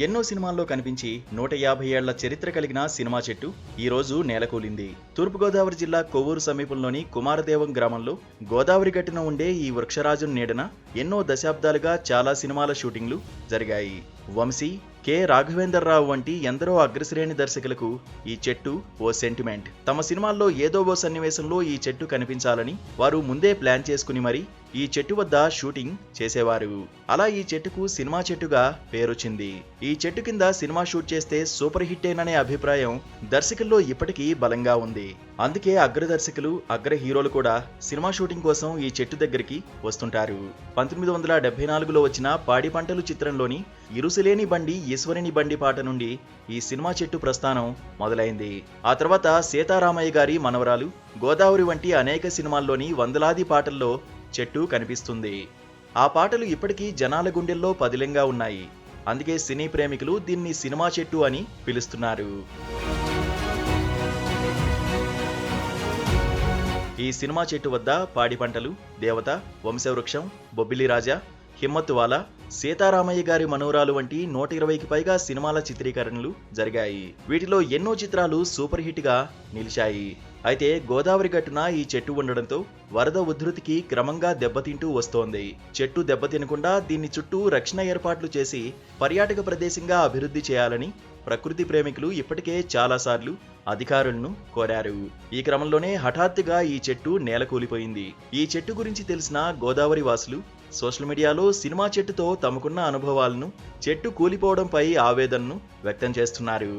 ఎన్నో సినిమాల్లో కనిపించి నూట యాభై ఏళ్ళ చరిత్ర కలిగిన సినిమా చెట్టు ఈరోజు నేలకూలింది. తూర్పుగోదావరి జిల్లా కొవ్వూరు సమీపంలోని కుమారదేవం గ్రామంలో గోదావరి గట్టున ఉండే ఈ వృక్షరాజు నీడన ఎన్నో దశాబ్దాలుగా చాలా సినిమాల షూటింగ్లు జరిగాయి. వంశీ కె. రాఘవేందర్రావు వంటి ఎందరో అగ్రశ్రేణి దర్శకులకు ఈ చెట్టు ఓ సెంటిమెంట్. తమ సినిమాల్లో ఏదో ఓ సన్నివేశంలో ఈ చెట్టు కనిపించాలని వారు ముందే ప్లాన్ చేసుకుని మరి ఈ చెట్టు వద్ద షూటింగ్ చేసేవారు. అలా ఈ చెట్టుకు సినిమా చెట్టుగా పేరొచ్చింది. ఈ చెట్టు కింద సినిమా షూట్ చేస్తే సూపర్ హిట్టేననే అభిప్రాయం దర్శకుల్లో ఇప్పటికీ బలంగా ఉంది. అందుకే అగ్ర దర్శకులు అగ్ర హీరోలు కూడా సినిమా షూటింగ్ కోసం ఈ చెట్టు దగ్గరికి వస్తుంటారు. పంతొమ్మిది వందల డెబ్బై నాలుగులో వచ్చిన పాడి పంటలు చిత్రంలోని ఇరుసులేని బండి ఈశ్వరుని బండి పాట నుండి ఈ సినిమా చెట్టు ప్రస్థానం మొదలైంది. ఆ తర్వాత సీతారామయ్య గారి మనవరాలు గోదావరి వంటి అనేక సినిమాల్లోని వందలాది పాటల్లో చెట్టు కనిపిస్తుంది. ఆ పాటలు ఇప్పటికీ జనాల గుండెల్లో పదిలంగా ఉన్నాయి. అందుకే సినీ ప్రేమికులు దీన్ని సినిమా చెట్టు అని పిలుస్తున్నారు. ఈ సినిమా చెట్టు వద్ద పాడి పంటలు దేవత వంశవృక్షం బొబ్బిలి రాజా హిమ్మత్తువాలా సీతారామయ్య గారి మనోరాలు వంటి నూట ఇరవైకి పైగా సినిమాల చిత్రీకరణలు జరిగాయి. వీటిలో ఎన్నో చిత్రాలు సూపర్ హిట్గా నిలిచాయి. అయితే గోదావరి గట్టున ఈ చెట్టు ఉండడంతో వరద ఉధృతికి క్రమంగా దెబ్బతింటూ వస్తోంది. చెట్టు దెబ్బతినకుండా దీన్ని చుట్టూ రక్షణ ఏర్పాట్లు చేసి పర్యాటక ప్రదేశంగా అభివృద్ధి చేయాలని ప్రకృతి ప్రేమికులు ఇప్పటికే చాలాసార్లు అధికారులను కోరారు. ఈ క్రమంలోనే హఠాత్తుగా ఈ చెట్టు నేలకూలిపోయింది. ఈ చెట్టు గురించి తెలిసిన గోదావరి వాసులు సోషల్ మీడియాలో సినిమా చెట్టుతో తమకున్న అనుభవాలను చెట్టు కూలిపోవడంపై ఆవేదనను వ్యక్తం చేస్తున్నారు.